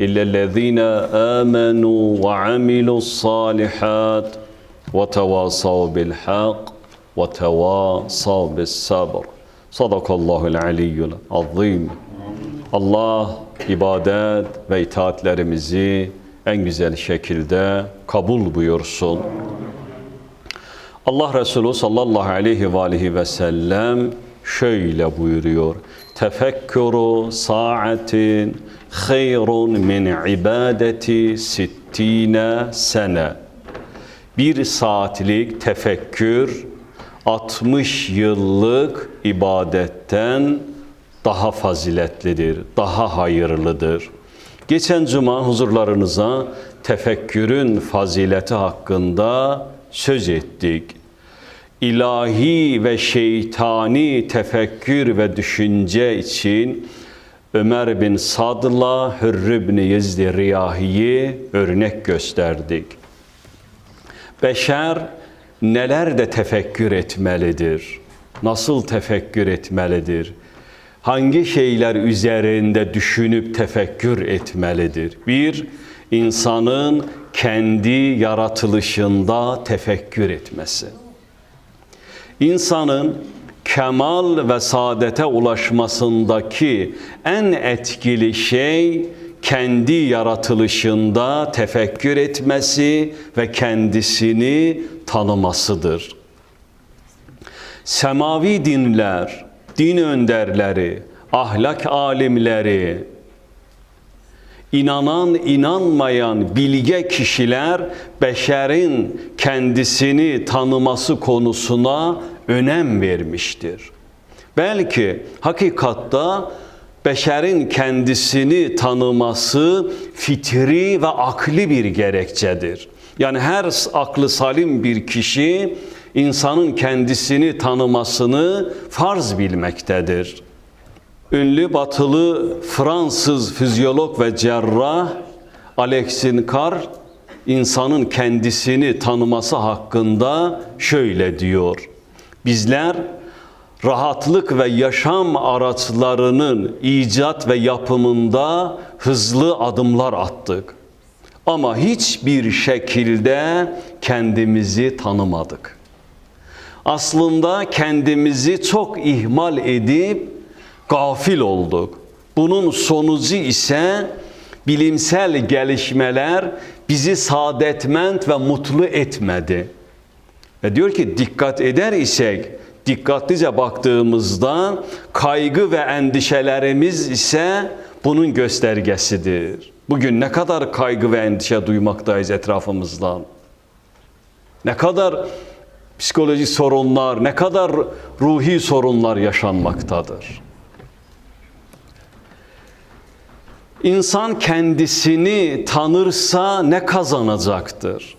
إلا الذين آمنوا وعملوا الصالحات وتواصوا بالحق وتواصوا بالصبر صدق الله العلي العظيم Allah ibadet ve itaatlerimizi en güzel şekilde kabul buyursun. Allah Resulü sallallahu aleyhi ve aleyhi ve sellem şöyle buyuruyor. Tefekkuru saatin hayrun min ibadeti sittine sene. Bir saatlik tefekkür 60 yıllık ibadetten daha faziletlidir, daha hayırlıdır. Geçen cuma huzurlarınıza tefekkürün fazileti hakkında söz ettik. İlahi ve şeytani tefekkür ve düşünce için Ömer bin Sad'la Hürr bin Yezid Riyahi'yi örnek gösterdik. Beşer neler de tefekkür etmelidir? Nasıl tefekkür etmelidir? Hangi şeyler üzerinde düşünüp tefekkür etmelidir? Bir, insanın kendi yaratılışında tefekkür etmesi. İnsanın kemal ve saadete ulaşmasındaki en etkili şey kendi yaratılışında tefekkür etmesi ve kendisini tanımasıdır. Semavi dinler, din önderleri, ahlak alimleri, inanan inanmayan bilge kişiler beşerin kendisini tanıması konusuna önem vermiştir. Belki hakikatta beşerin kendisini tanıması fitri ve akli bir gerekçedir. Yani her aklı salim bir kişi insanın kendisini tanımasını farz bilmektedir. Ünlü batılı Fransız fizyolog ve cerrah Alexin Carr insanın kendisini tanıması hakkında şöyle diyor. Bizler rahatlık ve yaşam araçlarının icat ve yapımında hızlı adımlar attık. Ama hiçbir şekilde kendimizi tanımadık. Aslında kendimizi çok ihmal edip gafil olduk. Bunun sonucu ise bilimsel gelişmeler bizi saadetmend ve mutlu etmedi. Ve diyor ki dikkat eder isek, dikkatlice baktığımızda kaygı ve endişelerimiz ise bunun göstergesidir. Bugün ne kadar kaygı ve endişe duymaktayız etrafımızdan. Ne kadar psikolojik sorunlar, ne kadar ruhi sorunlar yaşanmaktadır. İnsan kendisini tanırsa ne kazanacaktır?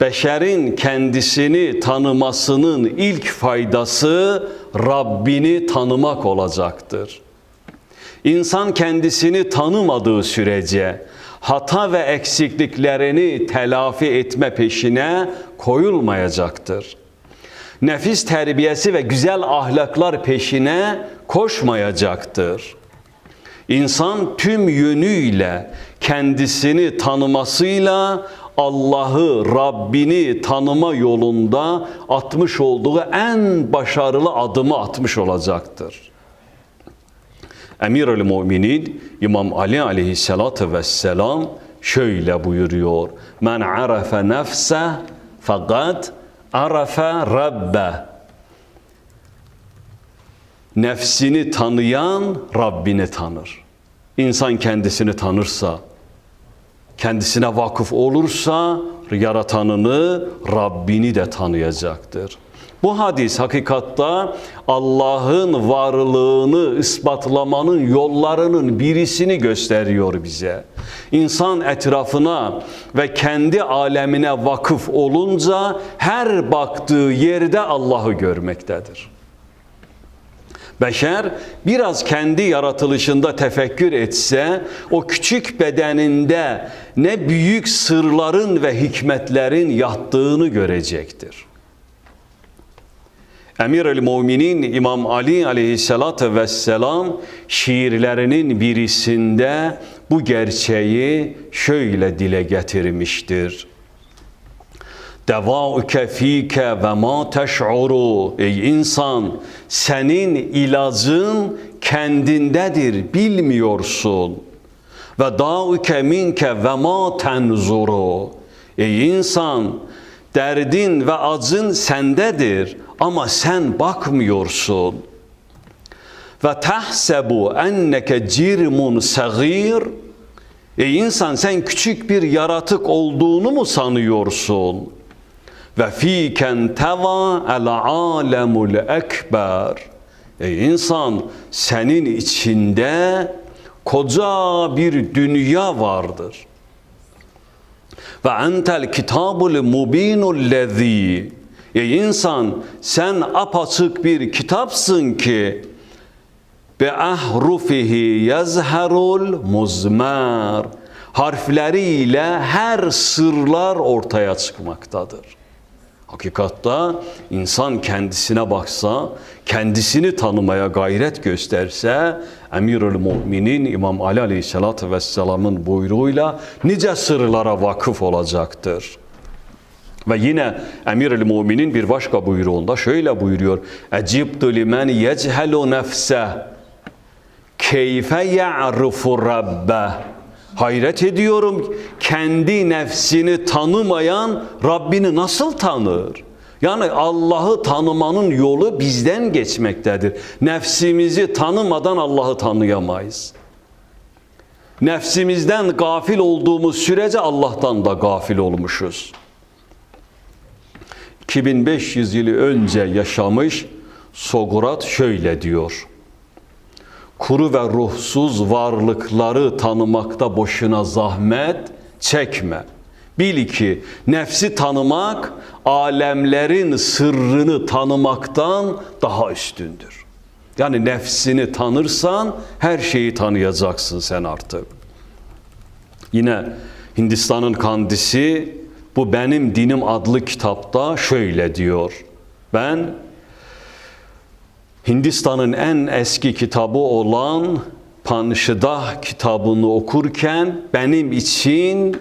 Beşerin kendisini tanımasının ilk faydası Rabbini tanımak olacaktır. İnsan kendisini tanımadığı sürece hata ve eksikliklerini telafi etme peşine koyulmayacaktır. Nefis terbiyesi ve güzel ahlaklar peşine koşmayacaktır. İnsan tüm yönüyle kendisini tanımasıyla Allah'ı, Rabbini tanıma yolunda atmış olduğu en başarılı adımı atmış olacaktır. Emirül Müminin İmam Ali aleyhissalatu vesselam şöyle buyuruyor. Men arefe nefse fakat arafe rabbe nefsini tanıyan Rabbini tanır. İnsan kendisini tanırsa, kendisine vakıf olursa yaratanını, Rabbini de tanıyacaktır. Bu hadis hakikatta Allah'ın varlığını ispatlamanın yollarının birisini gösteriyor bize. İnsan etrafına ve kendi alemine vakıf olunca her baktığı yerde Allah'ı görmektedir. Beşer biraz kendi yaratılışında tefekkür etse o küçük bedeninde ne büyük sırların ve hikmetlerin yattığını görecektir. Emir el Müminin İmam Ali aleyhissalatü vesselam şiirlerinin birisinde bu gerçeği şöyle dile getirmiştir. Devauke fike ve ma teş'uru Ey insan senin ilacın kendindedir bilmiyorsun. Ve dauke minke ve ma tenzuru Ey insan derdin ve acın sendedir ama sen bakmıyorsun. Ve tahsebu enneke cirmun sagir Ey insan sen küçük bir yaratık olduğunu mu sanıyorsun? Ve fiken teva el alemul ekber. Ey insan senin içinde koca bir dünya vardır. Ve entel kitabul mubinul lezi. Ey insan sen apaçık bir kitapsın ki be ahrufihi yazharul muzmar harfleriyle her sırlar ortaya çıkmaktadır. Hakikatta insan kendisine baksa, kendisini tanımaya gayret gösterse, Emirül Müminin İmam Ali Aleyhisselatü Vesselam'ın buyruğuyla nice sırlara vakıf olacaktır. Ve yine Emirül Müminin bir başka buyruğunda şöyle buyuruyor. Ecibtu limen yechelu nefse keyfe ya'rifu rabbe Hayret ediyorum kendi nefsini tanımayan Rabbini nasıl tanır? Yani Allah'ı tanımanın yolu bizden geçmektedir. Nefsimizi tanımadan Allah'ı tanıyamayız. Nefsimizden gafil olduğumuz sürece Allah'tan da gafil olmuşuz. 2500 yıl önce yaşamış Sokrat şöyle diyor kuru ve ruhsuz varlıkları tanımakta boşuna zahmet çekme. Bil ki nefsi tanımak alemlerin sırrını tanımaktan daha üstündür. Yani nefsini tanırsan her şeyi tanıyacaksın sen artık. Yine Hindistan'ın kandisi bu benim dinim adlı kitapta şöyle diyor. Ben Hindistan'ın en eski kitabı olan Panşıdah kitabını okurken benim için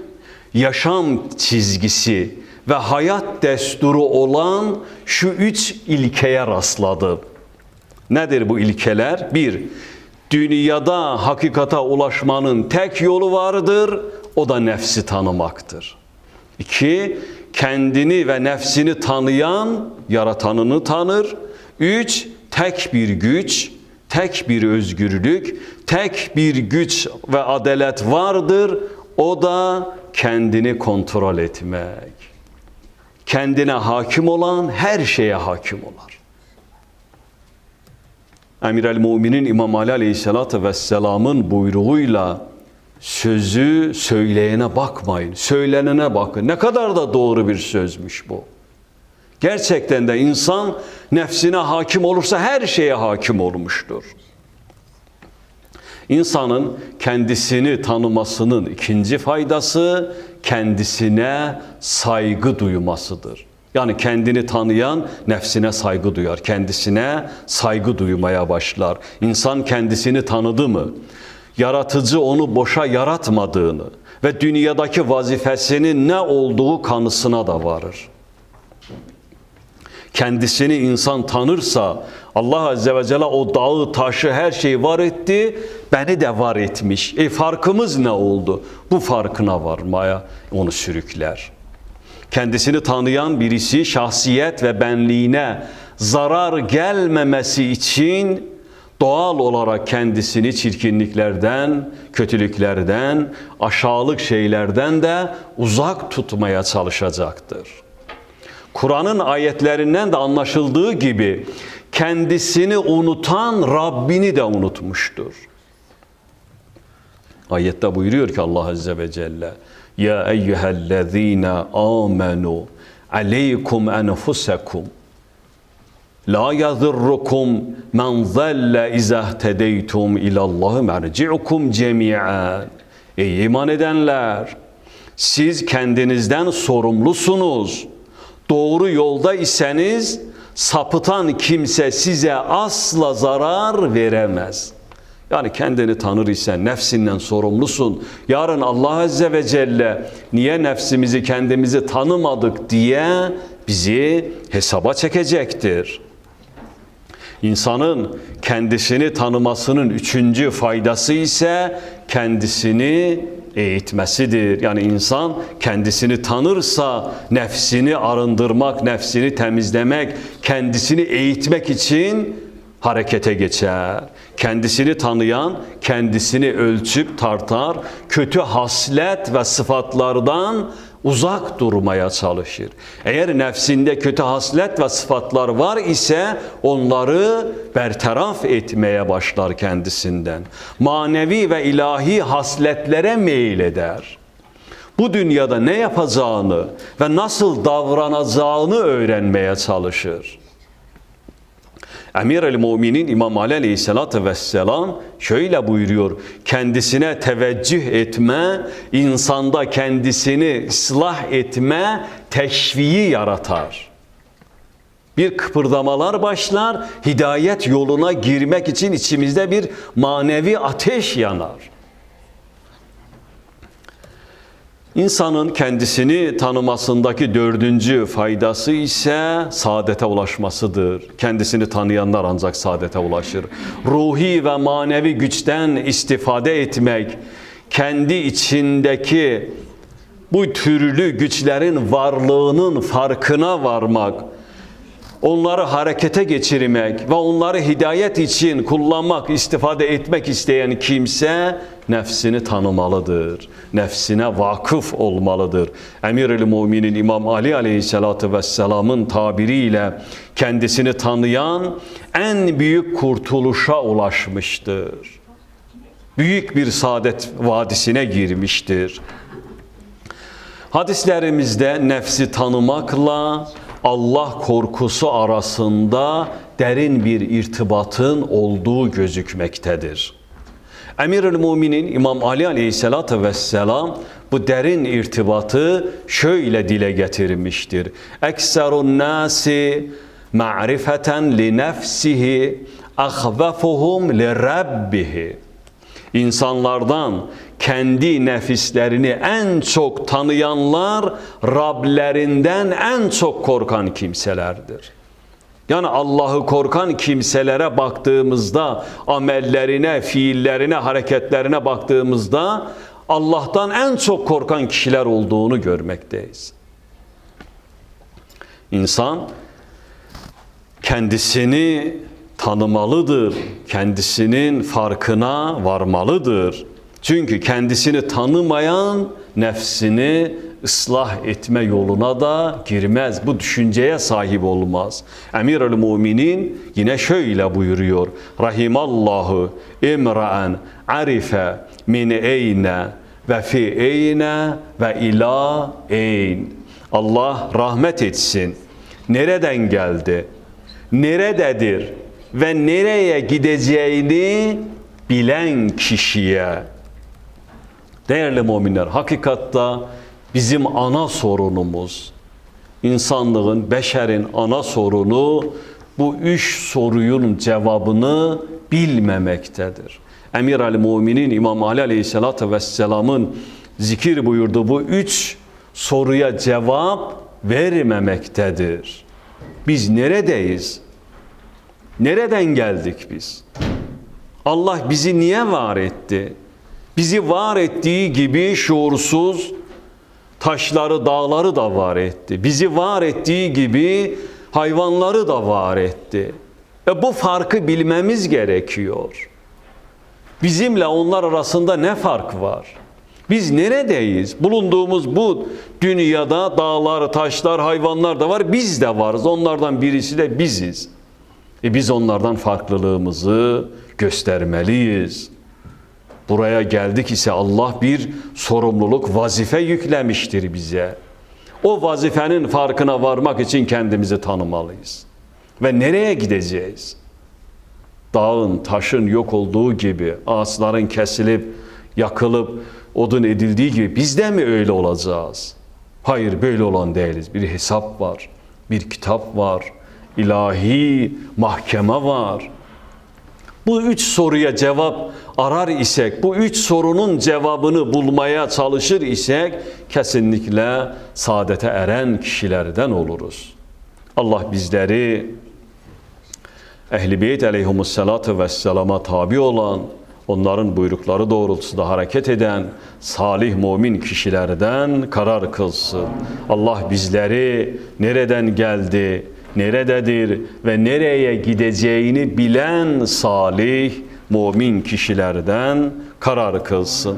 yaşam çizgisi ve hayat desturu olan şu üç ilkeye rastladım. Nedir bu ilkeler? Bir, dünyada hakikata ulaşmanın tek yolu vardır, o da nefsi tanımaktır. İki, kendini ve nefsini tanıyan yaratanını tanır. Üç, tek bir güç, tek bir özgürlük, tek bir güç ve adalet vardır. O da kendini kontrol etmek. Kendine hakim olan her şeye hakim olar. Emir el Müminin İmam Ali Aleyhisselatü Vesselam'ın buyruğuyla sözü söyleyene bakmayın, söylenene bakın. Ne kadar da doğru bir sözmüş bu. Gerçekten de insan nefsine hakim olursa her şeye hakim olmuştur. İnsanın kendisini tanımasının ikinci faydası kendisine saygı duymasıdır. Yani kendini tanıyan nefsine saygı duyar, kendisine saygı duymaya başlar. İnsan kendisini tanıdı mı? Yaratıcı onu boşa yaratmadığını ve dünyadaki vazifesinin ne olduğu kanısına da varır kendisini insan tanırsa Allah Azze ve Celle o dağı, taşı, her şeyi var etti, beni de var etmiş. E farkımız ne oldu? Bu farkına varmaya onu sürükler. Kendisini tanıyan birisi şahsiyet ve benliğine zarar gelmemesi için doğal olarak kendisini çirkinliklerden, kötülüklerden, aşağılık şeylerden de uzak tutmaya çalışacaktır. Kur'an'ın ayetlerinden de anlaşıldığı gibi kendisini unutan Rabbini de unutmuştur. Ayette buyuruyor ki Allah Azze ve Celle Ya eyyühellezine amenu aleykum enfusekum La yadurrukum men zelle izah tedeytum ilallahi merci'ukum cemi'an Ey iman edenler! Siz kendinizden sorumlusunuz. Doğru yolda iseniz sapıtan kimse size asla zarar veremez. Yani kendini tanır isen nefsinden sorumlusun. Yarın Allah Azze ve Celle niye nefsimizi kendimizi tanımadık diye bizi hesaba çekecektir. İnsanın kendisini tanımasının üçüncü faydası ise kendisini eğitmesidir. Yani insan kendisini tanırsa nefsini arındırmak, nefsini temizlemek, kendisini eğitmek için harekete geçer. Kendisini tanıyan kendisini ölçüp tartar, kötü haslet ve sıfatlardan uzak durmaya çalışır. Eğer nefsinde kötü haslet ve sıfatlar var ise onları bertaraf etmeye başlar kendisinden. Manevi ve ilahi hasletlere meyil eder. Bu dünyada ne yapacağını ve nasıl davranacağını öğrenmeye çalışır. Emir el Muminin İmam Ali Aleyhisselatü Vesselam şöyle buyuruyor. Kendisine teveccüh etme, insanda kendisini ıslah etme teşviği yaratar. Bir kıpırdamalar başlar, hidayet yoluna girmek için içimizde bir manevi ateş yanar. İnsanın kendisini tanımasındaki dördüncü faydası ise saadete ulaşmasıdır. Kendisini tanıyanlar ancak saadete ulaşır. Ruhi ve manevi güçten istifade etmek, kendi içindeki bu türlü güçlerin varlığının farkına varmak, onları harekete geçirmek ve onları hidayet için kullanmak, istifade etmek isteyen kimse nefsini tanımalıdır. Nefsine vakıf olmalıdır. Emir-i Muminin İmam Ali Aleyhisselatü Vesselam'ın tabiriyle kendisini tanıyan en büyük kurtuluşa ulaşmıştır. Büyük bir saadet vadisine girmiştir. Hadislerimizde nefsi tanımakla Allah korkusu arasında derin bir irtibatın olduğu gözükmektedir. Emirül Muminin İmam Ali Aleyhisselatü Vesselam bu derin irtibatı şöyle dile getirmiştir. Ekserun nasi ma'rifeten li nefsihi ahvefuhum li rabbihi. İnsanlardan kendi nefislerini en çok tanıyanlar Rablerinden en çok korkan kimselerdir. Yani Allah'ı korkan kimselere baktığımızda, amellerine, fiillerine, hareketlerine baktığımızda Allah'tan en çok korkan kişiler olduğunu görmekteyiz. İnsan kendisini tanımalıdır. Kendisinin farkına varmalıdır. Çünkü kendisini tanımayan nefsini ıslah etme yoluna da girmez. Bu düşünceye sahip olmaz. Emir el Muminin yine şöyle buyuruyor. Rahimallahu imra'en arife min eyne ve fi eyne ve ila eyn. Allah rahmet etsin. Nereden geldi? Nerededir? Ve nereye gideceğini bilen kişiye. Değerli müminler, hakikatta bizim ana sorunumuz, insanlığın, beşerin ana sorunu bu üç soruyun cevabını bilmemektedir. Emir Ali Muminin İmam Ali Aleyhisselatü Vesselam'ın zikir buyurduğu bu üç soruya cevap vermemektedir. Biz neredeyiz? Nereden geldik biz? Allah bizi niye var etti? Bizi var ettiği gibi şuursuz, taşları, dağları da var etti. Bizi var ettiği gibi hayvanları da var etti. E bu farkı bilmemiz gerekiyor. Bizimle onlar arasında ne fark var? Biz neredeyiz? Bulunduğumuz bu dünyada dağlar, taşlar, hayvanlar da var. Biz de varız. Onlardan birisi de biziz. E biz onlardan farklılığımızı göstermeliyiz. Buraya geldik ise Allah bir sorumluluk, vazife yüklemiştir bize. O vazifenin farkına varmak için kendimizi tanımalıyız. Ve nereye gideceğiz? Dağın, taşın yok olduğu gibi, ağaçların kesilip, yakılıp, odun edildiği gibi biz de mi öyle olacağız? Hayır böyle olan değiliz. Bir hesap var, bir kitap var, ilahi mahkeme var. Bu üç soruya cevap arar isek, bu üç sorunun cevabını bulmaya çalışır isek kesinlikle saadete eren kişilerden oluruz. Allah bizleri Ehl-i Beyt aleyhimussalatu vesselama tabi olan, onların buyrukları doğrultusunda hareket eden salih mümin kişilerden karar kılsın. Allah bizleri nereden geldi, nerededir ve nereye gideceğini bilen salih mümin kişilerden karar kılsın.